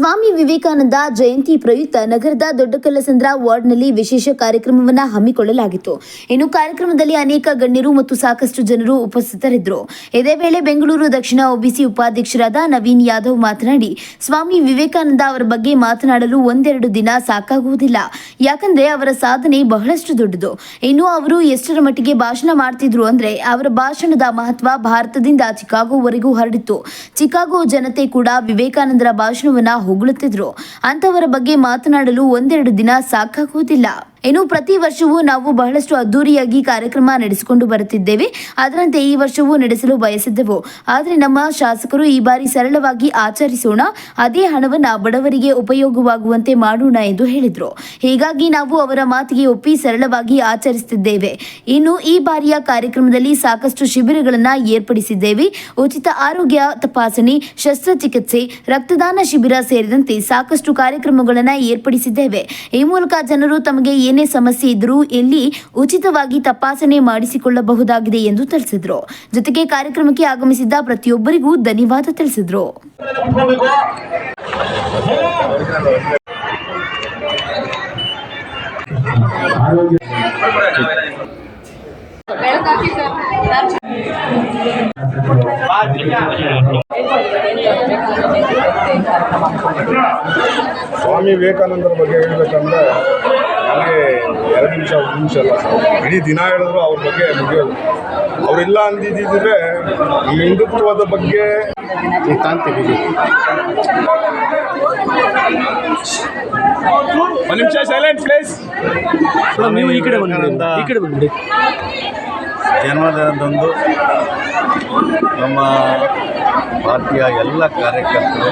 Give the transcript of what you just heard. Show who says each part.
Speaker 1: ಸ್ವಾಮಿ ವಿವೇಕಾನಂದ ಜಯಂತಿ ಪ್ರಯುಕ್ತ ನಗರದ ದೊಡ್ಡಕಲ್ಲಸಂದ್ರ ವಾರ್ಡ್ನಲ್ಲಿ ವಿಶೇಷ ಕಾರ್ಯಕ್ರಮವನ್ನು ಹಮ್ಮಿಕೊಳ್ಳಲಾಗಿತ್ತು. ಇನ್ನು ಕಾರ್ಯಕ್ರಮದಲ್ಲಿ ಅನೇಕ ಗಣ್ಯರು ಮತ್ತು ಸಾಕಷ್ಟು ಜನರು ಉಪಸ್ಥಿತರಿದ್ದರು. ಇದೇ ವೇಳೆ ಬೆಂಗಳೂರು ದಕ್ಷಿಣ ಒಬಿಸಿ ಉಪಾಧ್ಯಕ್ಷರಾದ ನವೀನ್ ಯಾದವ್ ಮಾತನಾಡಿ, ಸ್ವಾಮಿ ವಿವೇಕಾನಂದ ಅವರ ಬಗ್ಗೆ ಮಾತನಾಡಲು ಒಂದೆರಡು ದಿನ ಸಾಕಾಗುವುದಿಲ್ಲ. ಯಾಕಂದ್ರೆ ಅವರ ಸಾಧನೆ ಬಹಳಷ್ಟು ದೊಡ್ಡದು. ಇನ್ನು ಅವರು ಎಷ್ಟರ ಮಟ್ಟಿಗೆ ಭಾಷಣ ಮಾಡ್ತಿದ್ರು ಅಂದ್ರೆ ಅವರ ಭಾಷಣದ ಮಹತ್ವ ಭಾರತದಿಂದ ಚಿಕಾಗೋವರೆಗೂ ಹರಡಿತ್ತು. ಚಿಕಾಗೋ ಜನತೆ ಕೂಡ ವಿವೇಕಾನಂದರ ಭಾಷಣವನ್ನ ಹೊಗಳುತ್ತಿದ್ರು. ಅಂತವರ ಬಗ್ಗೆ ಮಾತನಾಡಲು ಒಂದೆರಡು ದಿನ ಸಾಕಾಗುವುದಿಲ್ಲ. ಇನ್ನು ಪ್ರತಿ ವರ್ಷವೂ ನಾವು ಬಹಳಷ್ಟು ಅದ್ದೂರಿಯಾಗಿ ಕಾರ್ಯಕ್ರಮ ನಡೆಸಿಕೊಂಡು ಬರುತ್ತಿದ್ದೇವೆ. ಅದರಂತೆ ಈ ವರ್ಷವೂ ನಡೆಸಲು ಬಯಸಿದ್ದೆವು. ಆದರೆ ನಮ್ಮ ಶಾಸಕರು ಈ ಬಾರಿ ಸರಳವಾಗಿ ಆಚರಿಸೋಣ. ಅದೇ ಹಣವನ್ನು ಬಡವರಿಗೆ ಉಪಯೋಗವಾಗುವಂತೆ ಮಾಡೋಣ ಎಂದು ಹೇಳಿದರು. ಹೀಗಾಗಿ ನಾವು ಅವರ ಮಾತಿಗೆ ಒಪ್ಪಿ ಸರಳವಾಗಿ ಆಚರಿಸುತ್ತಿದ್ದೇವೆ. ಇನ್ನು ಈ ಬಾರಿಯ ಕಾರ್ಯಕ್ರಮದಲ್ಲಿ ಸಾಕಷ್ಟು ಶಿಬಿರಗಳನ್ನು ಏರ್ಪಡಿಸಿದ್ದೇವೆ. ಉಚಿತ ಆರೋಗ್ಯ ತಪಾಸಣೆ, ಶಸ್ತ್ರಚಿಕಿತ್ಸೆ, ರಕ್ತದಾನ ಶಿಬಿರ ಸೇರಿದಂತೆ ಸಾಕಷ್ಟು ಕಾರ್ಯಕ್ರಮಗಳನ್ನು ಏರ್ಪಡಿಸಿದ್ದೇವೆ. ಈ ಮೂಲಕ ಜನರು ತಮಗೆ ಏನೇ ಸಮಸ್ಯೆ ಇದ್ದರೂ ಇಲ್ಲಿ ಉಚಿತವಾಗಿ ತಪಾಸಣೆ ಮಾಡಿಸಿಕೊಳ್ಳಬಹುದಾಗಿದೆ ಎಂದು ತಿಳಿಸಿದರು. ಜೊತೆಗೆ ಕಾರ್ಯಕ್ರಮಕ್ಕೆ ಆಗಮಿಸಿದ್ದ ಪ್ರತಿಯೊಬ್ಬರಿಗೂ ಧನ್ಯವಾದ ತಿಳಿಸಿದರು.
Speaker 2: ಸ್ವಾಮಿ ವಿವೇಕಾನಂದರ ಬಗ್ಗೆ ಹೇಳ್ಬೇಕಂದ್ರೆ ನನಗೆ ಎರಡು ನಿಮಿಷ ಒಂದು ನಿಮಿಷ ಅಲ್ಲ ಸರ್. ಇಡೀ ದಿನ ಹೇಳಿದ್ರು ಅವ್ರ ಬಗ್ಗೆ ಮುಗಿಯೋದು. ಅವರಿಲ್ಲ ಅಂದಿದ್ದಿದ್ರೆ ನಮ್ಮ ಹಿಂದುತ್ವದ ಬಗ್ಗೆ
Speaker 3: ಒಂದು ನಿಮಿಷ ಸೈಲೆಂಟ್ ಪ್ಲೇಸ್
Speaker 4: ನೀವು ಈ ಕಡೆ ಬಂದ ಈ ಕಡೆ ಬಂದ್ಬಿಡಿ.
Speaker 5: ಜನ್ಮದಿನದಂದು ನಮ್ಮ ಪಾರ್ಟಿಯ ಎಲ್ಲ ಕಾರ್ಯಕರ್ತರು